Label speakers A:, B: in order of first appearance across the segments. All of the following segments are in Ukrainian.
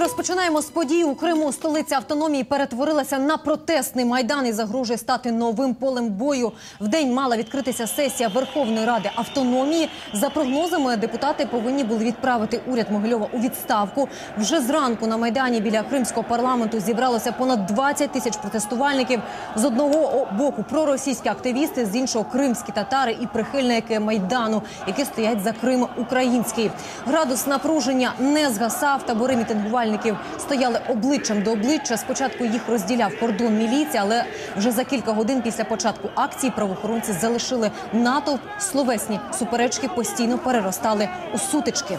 A: розпочинаємо з подій у Криму. Столиця автономії перетворилася на протестний майдан і загрожує стати новим полем бою. В день мала відкритися сесія Верховної Ради автономії. За прогнозами, депутати повинні були відправити уряд Могильова у відставку. Вже зранку на майдані біля кримського парламенту зібралося понад 20 тисяч протестувальників. З одного боку проросійські активісти, з іншого кримські татари і прихильники майдану, які стоять за Крим український. Градус напруження не згасав. Табори мітингувальників стояли обличчям до обличчя. Спочатку їх розділяв кордон міліції, але вже за кілька годин після початку акції правоохоронці залишили натовп. Словесні суперечки постійно переростали у сутички.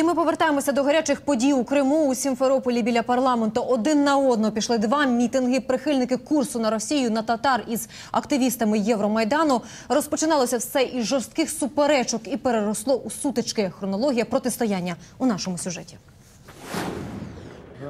A: І ми повертаємося до гарячих подій у Криму у Сімферополі біля парламенту. Один на одно пішли два мітинги. Прихильники курсу на Росію на татар із активістами Євромайдану. Розпочиналося все із жорстких суперечок і переросло у сутички. Хронологія протистояння у нашому сюжеті.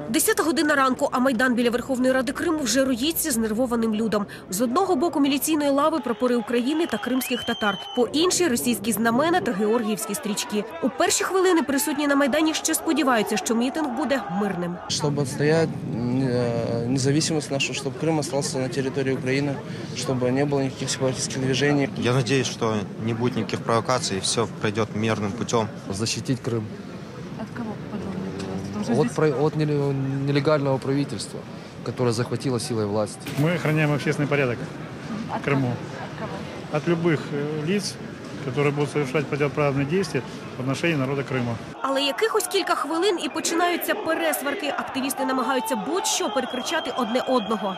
B: Десята година ранку, а майдан біля Верховної Ради Криму вже роїться знервованим людом. З одного боку міліційної лави прапори України та кримських татар, по іншій російські знамена та георгіївські стрічки. У перші хвилини присутні на майдані ще сподіваються, що мітинг буде мирним.
C: Чтобы отстоять э, независимость нашу, чтобы Крым остался на территории Украины, чтобы не было никаких сепаратистских движений.
D: Я надеюсь, что не будет никаких провокаций, и все пройдет мирным путем.
E: защитить Крым
A: От кого
E: от, про- от неле- нелегального правительства, которое захватило силой власть.
F: Мы охраняем общественный порядок в Крыму. От любых э, лиц, которые будут совершать противоправные действия в отношении народа Крыма.
B: Але якихось кілька хвилин і починаються пересварки. Активісти намагаються будь-що перекричати одне одного.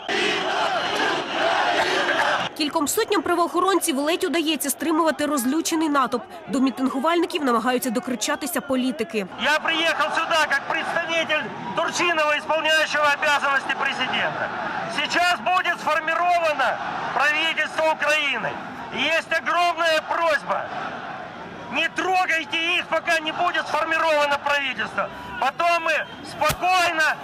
B: Кільком сотням правоохоронців ледь удається стримувати розлючений натовп. До мітингувальників намагаються докричатися політики.
G: Я приехал сюда как представитель Турчинова, исполняющего обязанности президента. Сейчас будет сформировано правительство Украины. И есть огромная просьба. Не трогайте их, пока не будет сформировано правительство. Потом мы спокойно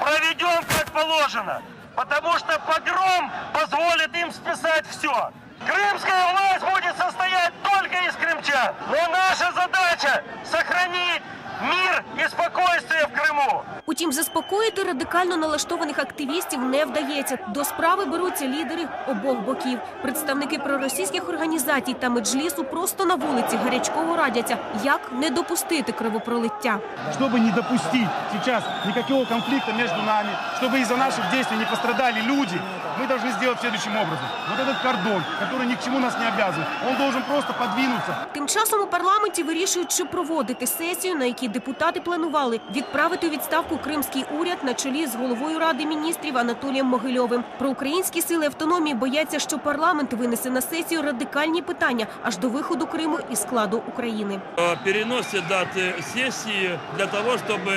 G: проведем как положено. Потому что погром позволит им списать все. Крымская власть будет состоять только из крымчан. Но наша задача сохранить мир и спокойствие в Крыму.
B: Утім, заспокоїти радикально налаштованих активістів не вдається. До справи беруться лідери обох боків. Представники проросійських організацій та меджлісу просто на вулиці гарячково радяться, як не допустити кровопролиття.
H: чтобы не допустить сейчас никакого конфликта между нами, чтобы из-за наших действий не пострадали люди, мы должны сделать следующим образом. Вот этот кордон, который ни к чему нас не обязывает, он должен просто подвинуться.
B: Тим часом у парламенті вирішують, чи проводити сесію, на якій депутати планували відправити у відставку кримський уряд на чолі з головою ради міністрів Анатолієм Могильовим. Про українські сили автономії бояться, що парламент винесе на сесію радикальні питання аж до виходу Криму із складу України.
I: о переносе даты сессии для того, чтобы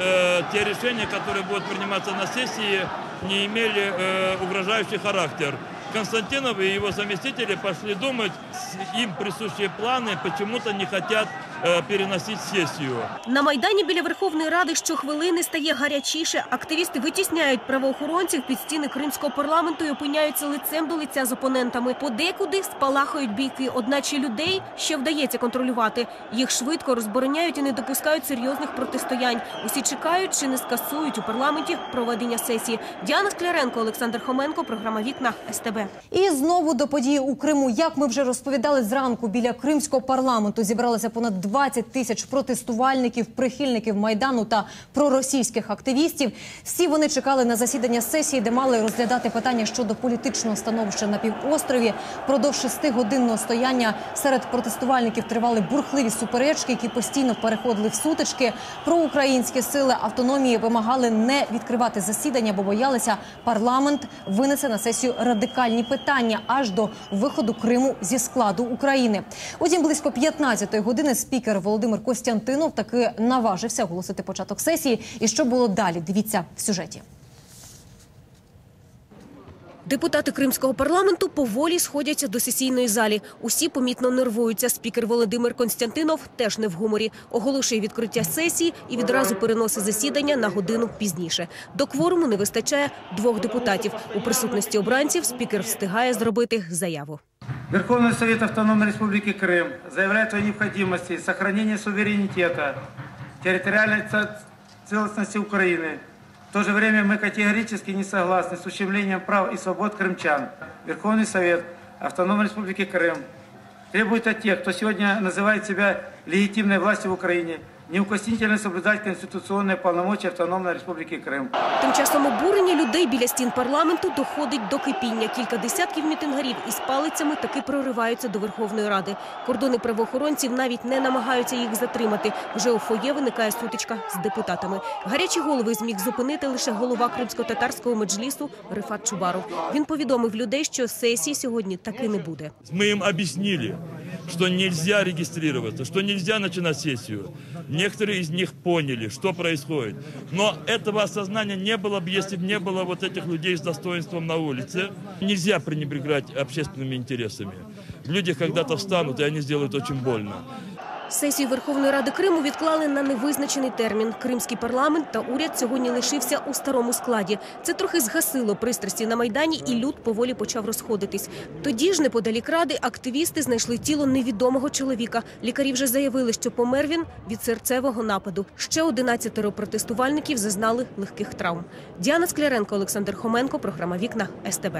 I: э, те решения, которые будут приниматься на сессии, не имели э, угрожающий характер. Константинов и его заместители пошли думать, с- им присущие планы почему-то не хотят э, переносить сессию.
B: На майдані біля Верховної Ради щохвилини стає гарячіше. Активісти витісняють правоохоронців під стіни кримського парламенту і опиняються лицем до лиця з опонентами. Подекуди спалахають бійки, одначе людей ще вдається контролювати. Їх швидко розбороняють і не допускають серйозних протистоянь. Усі чекають, чи не скасують у парламенті проведення сесії. Діана Скляренко, Олександр Хоменко, програма Вікна СТБ.
A: І знову до події у Криму. Як ми вже розповідали зранку, біля кримського парламенту зібралося понад 20 тисяч протестувальників, прихильників майдану та проросійських активістів. Всі вони чекали на засідання сесії, де мали розглядати питання щодо політичного становища на півострові. Продовж шестигодинного стояння серед протестувальників тривали бурхливі суперечки, які постійно переходили в сутички. Проукраїнські сили автономії вимагали не відкривати засідання, бо боялися парламент винесе на сесію радикальні питання аж до виходу Криму зі складу України. Утім, близько 15-ї години спікер Володимир Костянтинов таки наважився оголосити початок сесії. І що було далі? Дивіться в сюжеті.
B: Депутати кримського парламенту поволі сходяться до сесійної залі. Усі помітно нервуються. Спікер Володимир Константинов теж не в гуморі. Оголошує відкриття сесії і відразу переносить засідання на годину пізніше. До кворуму не вистачає двох депутатів. У присутності обранців спікер встигає зробити заяву.
J: Верховный Совет Автономной Республики Крым заявляет о необходимости сохранения суверенитета, территориальной целостности Украины. В то же время мы категорически не согласны с ущемлением прав и свобод крымчан. Верховный Совет Автономной Республики Крым требует от тех, кто сегодня называет себя легитимной властью в Украине, неукоснительно соблюдать конституционные полномочия Автономной Республики Крым.
B: Тим часом обурення людей біля стін парламенту доходить до кипіння. Кілька десятків мітингарів із палицями таки прориваються до Верховної Ради. Кордони правоохоронців навіть не намагаються їх затримати. Вже у фоє виникає сутичка з депутатами. Гарячі голови зміг зупинити лише голова кримсько-татарського меджлісу Рифат Чубаров. Він повідомив людей, що сесії сьогодні таки не буде.
I: Мы им объяснили, что нельзя регистрироваться, что нельзя начинать сессию. Некоторые из них поняли, что происходит. Но этого осознания не было бы, если бы не было вот этих людей с достоинством на улице. Нельзя пренебрегать общественными интересами. Люди когда-то встанут, и они сделают очень больно.
B: Сесію Верховної Ради Криму відклали на невизначений термін. Кримський парламент та уряд сьогодні лишився у старому складі. Це трохи згасило пристрасті на майдані, і люд поволі почав розходитись. Тоді ж, неподалік ради, активісти знайшли тіло невідомого чоловіка. Лікарі вже заявили, що помер він від серцевого нападу. Ще 11 протестувальників зазнали легких травм. Діана Скляренко, Олександр Хоменко, програма Вікна СТБ.